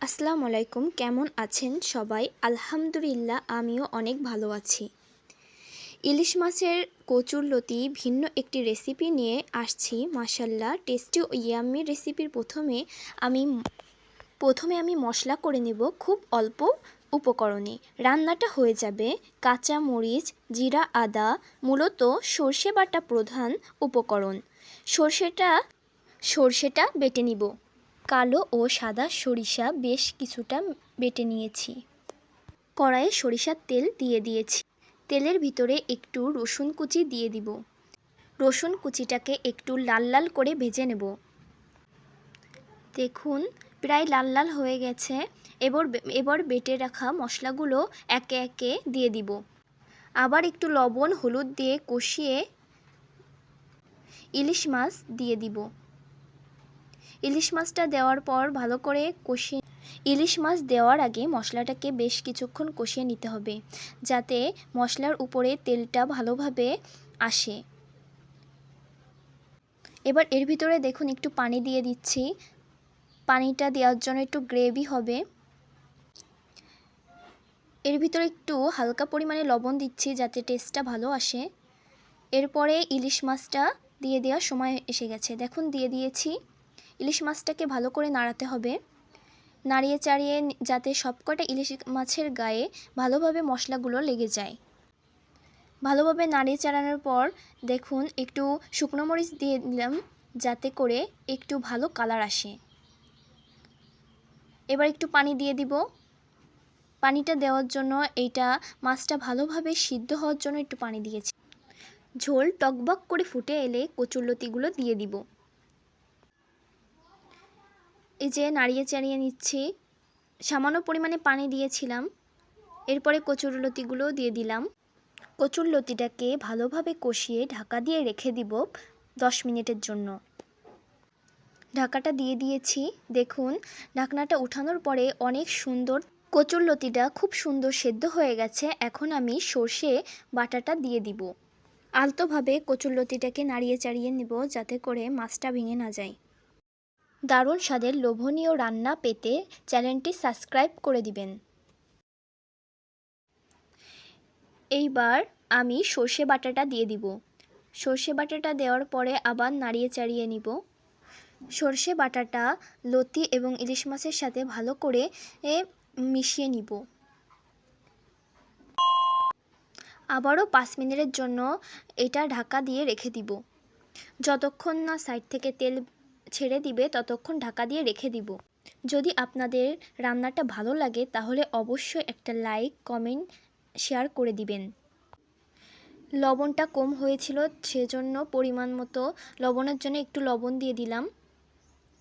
আসসালামু আলাইকুম, কেমন আছেন সবাই? আলহামদুলিল্লাহ, আমিও অনেক ভালো আছি। ইলিশ মাছের কচুরলতি ভিন্ন একটি রেসিপি নিয়ে আসছি মাসাল্লাহ টেস্টি ও ইয়াম্মি রেসিপির প্রথমে আমি প্রথমে আমি মশলা করে নেব খুব অল্প উপকরণে। রান্নাটা হয়ে যাবে কাঁচা মরিচ, জিরা, আদা, মূলত সর্ষে বাটা প্রধান উপকরণ। সর্ষেটা সর্ষেটা বেটে নিব। কালো ও সাদা সরিষা বেশ কিছুটা বেটে নিয়েছি। কড়াইয়ে সরিষার তেল দিয়ে দিয়েছি। তেলের ভিতরে একটু রসুন কুচি দিয়ে দিব। রসুন কুচিটাকে একটু লাল লাল করে ভেজে নেব। দেখুন, প্রায় লাল লাল হয়ে গেছে। এবার এবার বেটে রাখা মশলাগুলো একে একে দিয়ে দিব। আবার একটু লবণ, হলুদ দিয়ে কষিয়ে ইলিশ মাছ দিয়ে দিব। ইলিশ মাছটা দেওয়ার পর ভালো করে কষিয়ে ইলিশ মাছ দেওয়ার আগে মশলাটাকে বেশ কিছুক্ষণ কষিয়ে নিতে হবে, যাতে মশলার উপরে তেলটা ভালোভাবে আসে। এবার এর ভিতরে দেখুন, একটু পানি দিয়ে দিচ্ছি। পানিটা দেওয়ার জন্য একটু গ্রেভি হবে। এর ভিতরে একটু হালকা পরিমাণে লবণ দিচ্ছি, যাতে টেস্টটা ভালো আসে। এরপরে ইলিশ মাছটা দিয়ে দেওয়ার সময় এসে গেছে। দেখুন, দিয়ে দিয়েছি। ইলিশ মাছটাকে ভালো করে নাড়াতে হবে। নাড়িয়ে চাড়িয়ে যাতে সবকটা ইলিশ মাছের গায়ে ভালোভাবে মশলাগুলো লেগে যায়। ভালোভাবে নাড়িয়ে চাড়ানোর পর দেখুন, একটু শুকনো মরিচ দিয়ে দিলাম, যাতে করে একটু ভালো কালার আসে। এবার একটু পানি দিয়ে দিব। পানিটা দেওয়ার জন্য এইটা মাছটা ভালোভাবে সিদ্ধ হওয়ার জন্য একটু পানি দিয়েছি। ঝোল টকবক করে ফুটে এলে কচুরলতিগুলো দিয়ে দিব। এই যে নাড়িয়ে চাড়িয়ে নিচ্ছি, সামান্য পরিমাণে পানি দিয়েছিলাম। এরপরে কচুরলতিগুলোও দিয়ে দিলাম। কচুরলতিটাকে ভালোভাবে কষিয়ে ঢাকা দিয়ে রেখে দিব দশ মিনিটের জন্য। ঢাকাটা দিয়ে দিয়েছি। দেখুন, ঢাকনাটা উঠানোর পরে অনেক সুন্দর কচুরলতিটা খুব সুন্দর সেদ্ধ হয়ে গেছে। এখন আমি সর্ষে বাটাটা দিয়ে দিব। আলতোভাবে কচুরলতিটাকে নাড়িয়ে চাড়িয়ে নেব যাতে করে মাছটা ভেঙে না যায়। দারুণ স্বাদের লোভনীয় রান্না পেতে চ্যানেলটি সাবস্ক্রাইব করে দিবেন। এইবার আমি সর্ষে বাটাটা দিয়ে দিব। সর্ষে বাটাটা দেওয়ার পরে আবার নাড়িয়ে চাড়িয়ে নিব। সর্ষে বাটাটা লতি এবং ইলিশ মাছের সাথে ভালো করে মিশিয়ে নিব। আবারও পাঁচ মিনিটের জন্য এটা ঢাকা দিয়ে রেখে দিব। যতক্ষণ না সাইড থেকে তেল ছেড়ে দিবে, ততক্ষণ ঢাকা দিয়ে রেখে দিব। যদি আপনাদের রান্নাটা ভালো লাগে, তাহলে অবশ্যই একটা লাইক, কমেন্ট, শেয়ার করে দিবেন। লবণটা কম হয়েছিল, সেজন্য পরিমাণ মতো লবণের জন্য একটু লবণ দিয়ে দিলাম।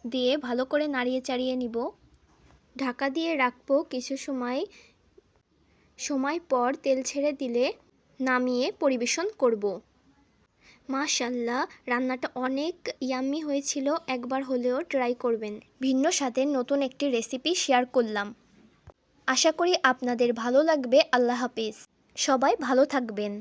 দিয়ে ভালো করে নাড়িয়ে চাড়িয়ে নিব। ঢাকা দিয়ে রাখব কিছু সময়। সময় পর তেল ছেড়ে দিলে নামিয়ে পরিবেশন করব। মাশাল্লাহ রান্নাটা অনেক ইয়াম্মি হয়েছিল, একবার হলেও ট্রাই করবেন। ভিন্ন সাথে নতুন একটি রেসিপি শেয়ার করলাম। আশা করি আপনাদের ভালো লাগবে, আল্লাহ হাফিজ। সবাই ভালো থাকবেন।